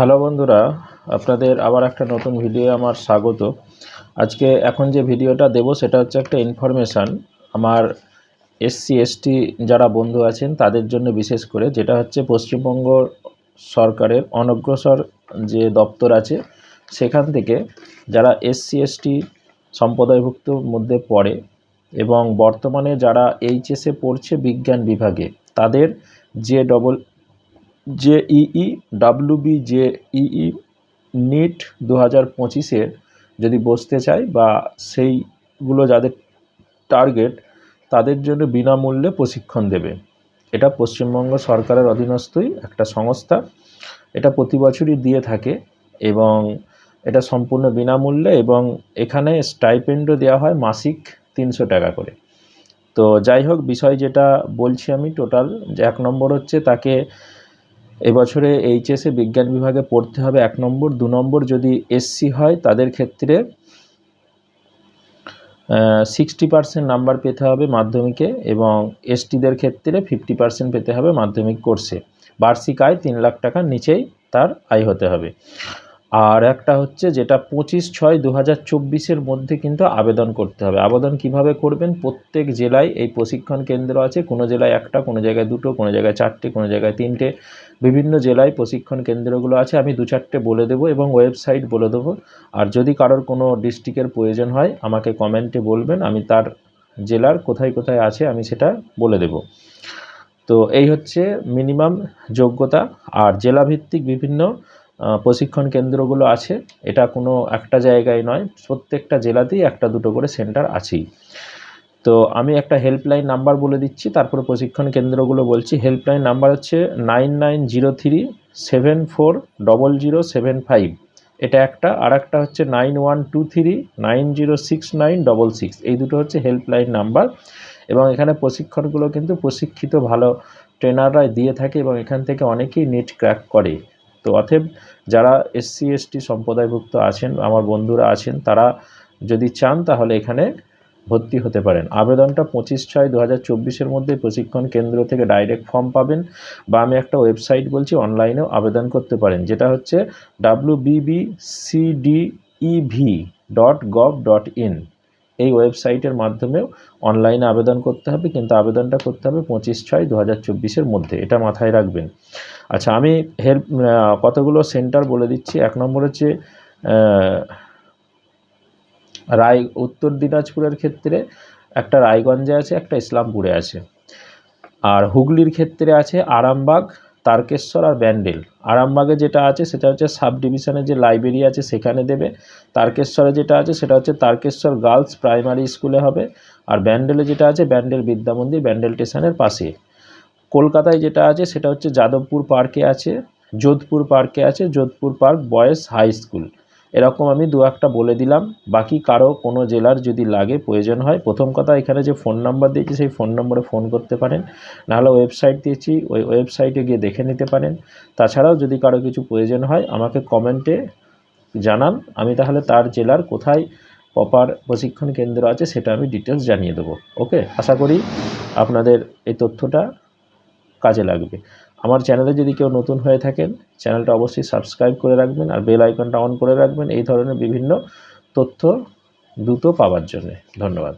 Hello বন্ধুরা, আপনাদের আবার একটা নতুন ভিডিও আমার স্বাগত। আজকে এখন যে ভিডিওটা দেব সেটা হচ্ছে একটা ইনফরমেশান আমার এসসি এসটি যারা বন্ধু আছেন তাদের জন্য বিশেষ করে, যেটা হচ্ছে পশ্চিমবঙ্গ সরকারের অনগ্রসর যে দপ্তর আছে, সেখান থেকে যারা এসসি এসটি সম্প্রদায়ভুক্ত মধ্যে পড়ে এবং বর্তমানে যারা এইচএসে পড়ছে বিজ্ঞান বিভাগে, তাদের যে double JEE, WB JEE, NEET দু হাজার পঁচিশের যদি বসতে চায় বা সেইগুলো যাদের টার্গেট, তাদের জন্য বিনামূল্যে প্রশিক্ষণ দেবে। এটা পশ্চিমবঙ্গ সরকারের অধীনস্থই একটা সংস্থা। এটা প্রতি বছরই দিয়ে থাকে এবং এটা সম্পূর্ণ বিনামূল্যে এবং এখানে স্টাইপেন্ডও দেওয়া হয় মাসিক তিনশো টাকা করে। তো যাই হোক, বিষয় যেটা বলছি আমি টোটাল যে এক নম্বর হচ্ছে তাকে এবছরে এইচএসে বিজ্ঞান বিভাগে পড়তে হবে এক নম্বর, দু নম্বর যদি এসসি হয় তাদের ক্ষেত্রে সিক্সটি পার্সেন্ট নাম্বার পেতে হবে মাধ্যমিকে এবং এসটিদের ক্ষেত্রে ফিফটি পার্সেন্ট পেতে হবে মাধ্যমিক কোর্সে বার্ষিক আয় তিন লাখ টাকার নিচেই তার আয় হতে হবে। আর একটা হচ্ছে যেটা পঁচিশ ছয় দু হাজার চব্বিশের মধ্যে কিন্তু আবেদন করতে হবে। আবেদন কীভাবে করবেন? প্রত্যেক জেলায় এই প্রশিক্ষণ কেন্দ্র আছে। কোনো জেলায় একটা, কোনো জায়গায় দুটো, কোনো জায়গায় চারটে, কোনো জায়গায় তিনটে। বিভিন্ন জেলায় প্রশিক্ষণ কেন্দ্রগুলো আছে। আমি দু চারটে বলে দেবো এবং ওয়েবসাইট বলে দেবো। আর যদি কারোর কোনো ডিস্ট্রিক্টের প্রয়োজন হয়, আমাকে কমেন্টে বলবেন। আমি তার জেলার কোথায় কোথায় আছে, আমি সেটা বলে দেব। তো এই হচ্ছে মিনিমাম যোগ্যতা। আর জেলাভিত্তিক বিভিন্ন প্রশিক্ষণ কেন্দ্রগুলো আছে। এটা কোনো একটা জায়গায় নয়, প্রত্যেকটা জেলাতেই একটা দুটো করে সেন্টার আছেই। তো আমি একটা হেল্পলাইন নাম্বার বলে দিচ্ছি, তারপরে প্রশিক্ষণ কেন্দ্রগুলো বলছি। হেল্পলাইন নাম্বার হচ্ছে nine nine zero three seven four double zero seven five. এটা একটা, আর একটা হচ্ছে nine one two three nine zero six nine double six. এই দুটো হচ্ছে হেল্পলাইন নাম্বার। এবং এখানে প্রশিক্ষণগুলো কিন্তু প্রশিক্ষিত ভালো ট্রেনাররাই দিয়ে থাকে এবং এখান থেকে অনেকেই নেট ক্র্যাক করে। তো অতএব যারা এসসি, এসটি সম্প্রদায়ভুক্ত আছেন, আমার বন্ধুরা আছেন, তারা যদি চান তাহলে এখানে ভর্তি হতে পারেন। আবেদনটা পঁচিশ ছয় দু হাজার চব্বিশের মধ্যে প্রশিক্ষণ কেন্দ্র থেকে ডাইরেক্ট ফর্ম পাবেন বা আমি একটা ওয়েবসাইট বলছি, অনলাইনেও আবেদন করতে পারেন। যেটা হচ্ছে W BBCDEV dot gov dot in এই ওয়েবসাইটের মাধ্যমেও অনলাইনে আবেদন করতে হবে, কিন্তু আবেদনটা করতে হবে পঁচিশ ছয় দু হাজার চব্বিশের মধ্যে, এটা মাথায় রাখবেন। আচ্ছা আমি হেল্প কতগুলো সেন্টার বলে দিচ্ছি। এক নম্বর হচ্ছে রায়, উত্তর দিনাজপুরের ক্ষেত্রে একটা রায়গঞ্জে আছে, একটা ইসলামপুরে আছে। আর হুগলির ক্ষেত্রে আছে আরামবাগ তারকেশ্বর আর ব্যান্ডেল। আরামবাগে যেটা আছে, সেটা হচ্ছে সাব ডিভিশনের যে লাইব্রেরি আছে, সেখানে দেবে। তারকেশ্বরে যেটা আছে, সেটা হচ্ছে তারকেশ্বর গার্লস প্রাইমারি স্কুলে হবে। আর ব্যান্ডেলে যেটা আছে, ব্যান্ডেল বিদ্যা মন্দির, ব্যান্ডেল স্টেশনের পাশে। কলকাতায় যেটা আছে, সেটা হচ্ছে যাদবপুর পার্কে আছে, যোধপুর পার্কে আছে, Jodhpur park boys high school. এরকম আমি দু একটা বলে দিলাম। বাকি কারও কোনো জেলার যদি লাগে প্রয়োজন হয়, প্রথম কথা এখানে যে ফোন নাম্বার দিয়েছি, সেই ফোন নম্বরে ফোন করতে পারেন। নাহলে ওয়েবসাইট দিয়েছি, ওই ওয়েবসাইটে গিয়ে দেখে নিতে পারেন। তাছাড়াও যদি কারও কিছু প্রয়োজন হয়, আমাকে কমেন্টে জানান। আমি তাহলে তার জেলার কোথায় প্রপার প্রশিক্ষণ কেন্দ্র আছে, সেটা আমি ডিটেলস জানিয়ে দেবো। ওকে আশা করি আপনাদের এই তথ্যটা কাজে লাগবে। আমার চ্যানেলে যদি কেউ নতুন হয়ে থাকেন চ্যানেলটা অবশ্যই সাবস্ক্রাইব করে রাখবেন আর বেল আইকনটা অন করে রাখবেন। এই ধরনের বিভিন্ন তথ্য দ্রুত পাওয়ার জন্যে। ধন্যবাদ।